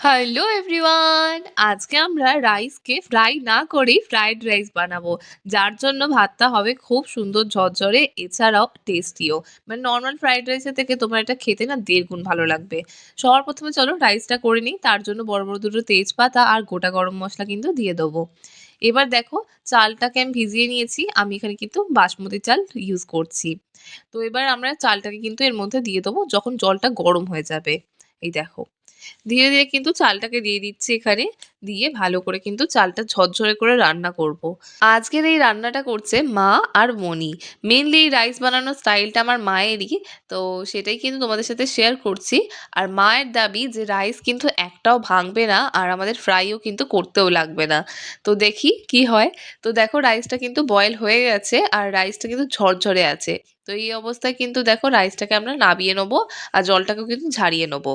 Hello everyone আজকে আমরা রাইসকে fry না করেই ফ্রাইড রাইস বানাবো। যার জন্য ভাতটা হবে খুব সুন্দর ঝরঝরে, এছাড়াও টেস্টিও মানে নর্মাল ফ্রাইড রাইসের থেকে তোমার এটা খেতে না দেড় গুণ ভালো লাগবে। সবার প্রথমে চলো রাইসটা করে নিই। তার জন্য বড় বড় দুটো তেজপাতা আর গোটা গরম মশলা কিন্তু দিয়ে দেবো। এবার দেখো, চালটাকে আমি ভিজিয়ে নিয়েছি। আমি এখানে কিন্তু বাসমতি চাল ইউজ করছি। তো এবার আমরা চালটাকে কিন্তু এর মধ্যে দিয়ে দেবো যখন জলটা গরম হয়ে যাবে। এই দেখো। ধীরে ধীরে কিন্তু চালটাকে দিয়ে দিচ্ছি এখানে। দিয়ে ভালো করে কিন্তু চালটা ঝরঝরে করে রান্না করব। আজকের এই রান্নাটা করছে মা আর মনি মেনলি এই রাইস বানানোর স্টাইলটা আমার মায়েরই, তো সেটাই কিন্তু তোমাদের সাথে শেয়ার করছি। আর মায়ের দাবি যে রাইস কিন্তু একটাও ভাঙবে না, আর আমাদের ফ্রাইও কিন্তু করতেও লাগবে না। তো দেখি কি হয়। তো দেখো রাইসটা কিন্তু বয়েল হয়ে গেছে, আর রাইসটা কিন্তু ঝরঝরে আছে। তো এই অবস্থায় কিন্তু দেখো রাইসটাকে আমরা নাবিয়ে নেব আর জলটাকেও কিন্তু ঝারিয়ে নেব।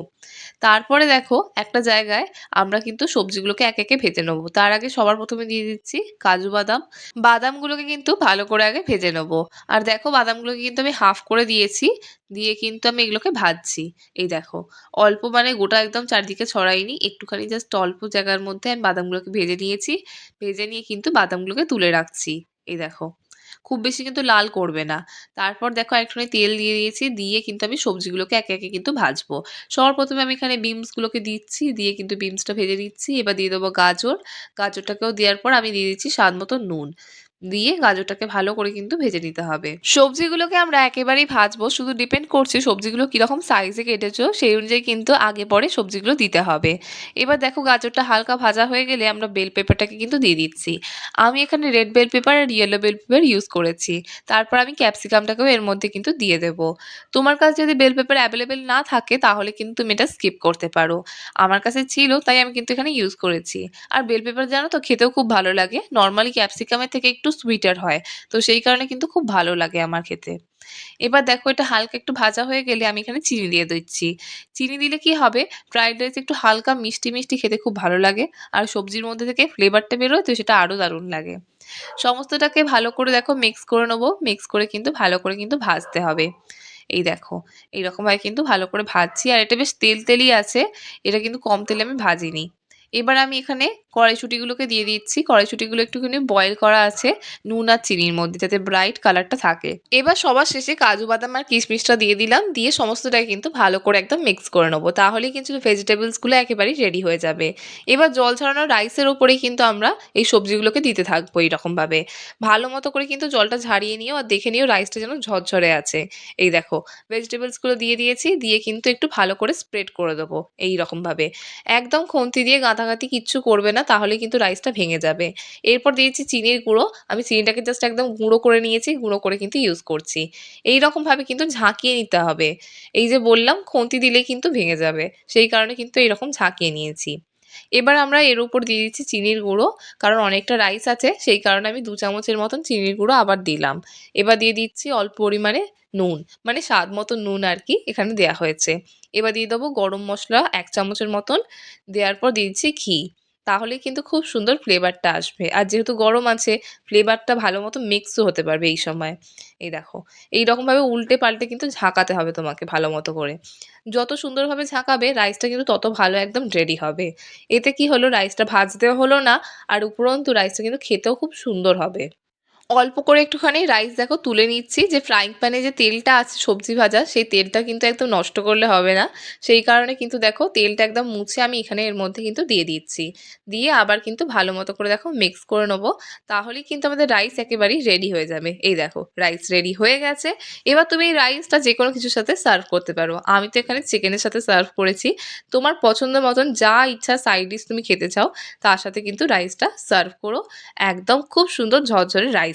তারপরে দেখো একটা জায়গায় আমরা কিন্তু সবজিগুলোকে এক একে ভেজে নেব। তার আগে সবার প্রথমে দিয়ে দিচ্ছি কাজু বাদাম। বাদামগুলোকে কিন্তু ভালো করে আগে ভেজে নেব। আর দেখো বাদামগুলোকে কিন্তু আমি হাফ করে দিয়েছি, দিয়ে কিন্তু আমি এগুলোকে ভাজছি। এই দেখো, অল্প মানে গোটা একদম চারদিকে ছড়াইনি, একটুখানি জাস্ট অল্প জায়গার মধ্যে আমি বাদামগুলোকে ভেজে নিয়েছি। ভেজে নিয়ে কিন্তু বাদামগুলোকে তুলে রাখছি। এই দেখো খুব বেশি কিন্তু লাল করবে না। তারপর দেখো একটুখানি তেল দিয়ে দিয়েছি, দিয়ে কিন্তু আমি সবজিগুলোকে একে একে কিন্তু ভাজবো। সবার প্রথমে আমি এখানে বিমসগুলোকে দিচ্ছি, দিয়ে কিন্তু বিমসটা ভেজে দিচ্ছি এবার দিয়ে দেবো গাজর। গাজরটাকেও দেওয়ার পর আমি দিয়ে দিচ্ছি স্বাদ মতো নুন। দিয়ে গাজরটাকে ভালো করে কিন্তু ভেজে নিতে হবে। সবজিগুলোকে আমরা একেবারেই ভাজবো, শুধু ডিপেন্ড করছে সবজিগুলো কীরকম সাইজে কেটেছো, সেই অনুযায়ী কিন্তু আগে পরে সবজিগুলো দিতে হবে। এবার দেখো গাজরটা হালকা ভাজা হয়ে গেলে আমরা বেল পেপারটাকে কিন্তু দিয়ে দিচ্ছি। আমি এখানে রেড বেল পেপার আর ইয়েলো বেল পেপার ইউজ করেছি। তারপর আমি ক্যাপসিকামটাকেও এর মধ্যে কিন্তু দিয়ে দেব। তোমার কাছে যদি বেল পেপার অ্যাভেলেবেল না থাকে, তাহলে কিন্তু তুমি এটা স্কিপ করতে পারো। আমার কাছে ছিল, তাই আমি কিন্তু এখানে ইউজ করেছি। আর বেল পেপার জানো তো, খেতেও খুব ভালো লাগে। নর্মালি ক্যাপসিকামের থেকে একটু সুইটার হয়। তো সেই কারণে কিন্তু খুব ভালো লাগে আমার খেতে। এবার দেখো এটা হালকা একটু ভাজা হয়ে গেলে আমি এখানে চিনি দিয়ে দিচ্ছি। চিনি দিলে কি হবে? ফ্রাইড রাইস একটু হালকা মিষ্টি মিষ্টি খেতে খুব ভালো লাগে। আর সবজির মধ্যে থেকে ফ্লেভারটা বেরোয় তো সেটা আরও দারুণ লাগে। সমস্তটাকে ভালো করে দেখো মিক্স করে নেব। মিক্স করে কিন্তু ভালো করে কিন্তু ভাজতে হবে। এই দেখো, এইরকমভাবে কিন্তু ভালো করে ভাজছি। আর এটা বেশ তেল তেলই আছে। এটা কিন্তু কম তেলে আমি ভাজিনি। এবার আমি এখানে কড়াইশুঁটিগুলোকে দিয়ে দিচ্ছি। কড়াইশুঁটিগুলো একটুখানি বয়েল করা আছে নুন আর চিনির মধ্যে, যাতে ব্রাইট কালারটা থাকে। এবার সবার শেষে কাজু বাদাম আর কিশমিশটা দিয়ে দিলাম। দিয়ে সমস্তটাকে কিন্তু ভালো করে একদম মিক্স করে নেব। তাহলেই কিন্তু ভেজিটেবলসগুলো একেবারেই রেডি হয়ে যাবে। এবার জল ছড়ানো রাইসের ওপরেই কিন্তু আমরা এই সবজিগুলোকে দিতে থাকব এইরকমভাবে ভালো মতো করে কিন্তু জলটা ঝারিয়ে নিও আর দেখে নিও রাইসটা যেন ঝরঝরে আছে। এই দেখো ভেজিটেবলসগুলো দিয়ে দিয়েছি। দিয়ে কিন্তু একটু ভালো করে স্প্রেড করে দেবো এইরকমভাবে। একদম খুন্তি দিয়ে গাঁথাগাঁথি কিচ্ছু করবে না তাহলে কিন্তু রাইসটা ভেঙে যাবে। এরপর দিয়েছি চিনির গুঁড়ো। আমি চিনিটাকে জাস্ট একদম গুঁড়ো করে নিয়েছি, গুঁড়ো করে কিন্তু ইউজ করছি। এই রকমভাবে কিন্তু ঝাঁকিয়ে নিতে হবে। এই যে বললাম, খুন্তি দিলে কিন্তু ভেঙে যাবে। সেই কারণে কিন্তু এরকম ঝাঁকিয়ে নিয়েছি। এবার আমরা এর উপর দিয়ে দিচ্ছি চিনির গুঁড়ো, কারণ অনেকটা রাইস আছে, সেই কারণে আমি দু চামচের মতন চিনির গুঁড়ো আবার দিলাম। এবার দিয়ে দিচ্ছি অল্প পরিমাণে নুন মানে স্বাদ মতো নুন আর কি এখানে দেয়া হয়েছে। এবার দিয়ে দেবো গরম মশলা এক চামচের মতন, দেওয়ার পর দিয়ে দিচ্ছি ঘি। তাহলে কিন্তু খুব সুন্দর ফ্লেভারটা আসবে। আর যেহেতু গরম আছে ফ্লেভারটা ভালো মতো মিক্সও হতে পারবে এই সময়। এই দেখো এই রকমভাবে উল্টে পাল্টে কিন্তু ঝাঁকাতে হবে তোমাকে ভালো মতো করে। যত সুন্দরভাবে ঝাঁকাবে রাইসটা কিন্তু তত ভালো একদম রেডি হবে। এতে কি হলো রাইসটা ভাজতেও হলো না, আর উপরন্তু রাইসটা কিন্তু খেতেও খুব সুন্দর হবে। অল্প করে একটুখানি রাইস দেখো তুলে নিচ্ছি। যে ফ্রাইং প্যানে যে তেলটা আছে, সবজি ভাজা, সেই তেলটা কিন্তু একদম নষ্ট করলে হবে না। সেই কারণে কিন্তু দেখো তেলটা একদম মুছে আমি এখানে এর মধ্যে কিন্তু দিয়ে দিচ্ছি। দিয়ে আবার কিন্তু ভালো মতো করে দেখো মিক্স করে নেব। তাহলেই কিন্তু আমাদের রাইস একেবারেই রেডি হয়ে যাবে। এই দেখো রাইস রেডি হয়ে গেছে। এবার তুমি এই রাইসটা যে কোনো কিছুর সাথে সার্ভ করতে পারো। আমি তো এখানে চিকেনের সাথে সার্ভ করেছি। তোমার পছন্দ মতন যা ইচ্ছা সাইড ডিশ তুমি খেতে চাও, তার সাথে কিন্তু রাইসটা সার্ভ করো। একদম খুব সুন্দর ঝরঝরে রাইস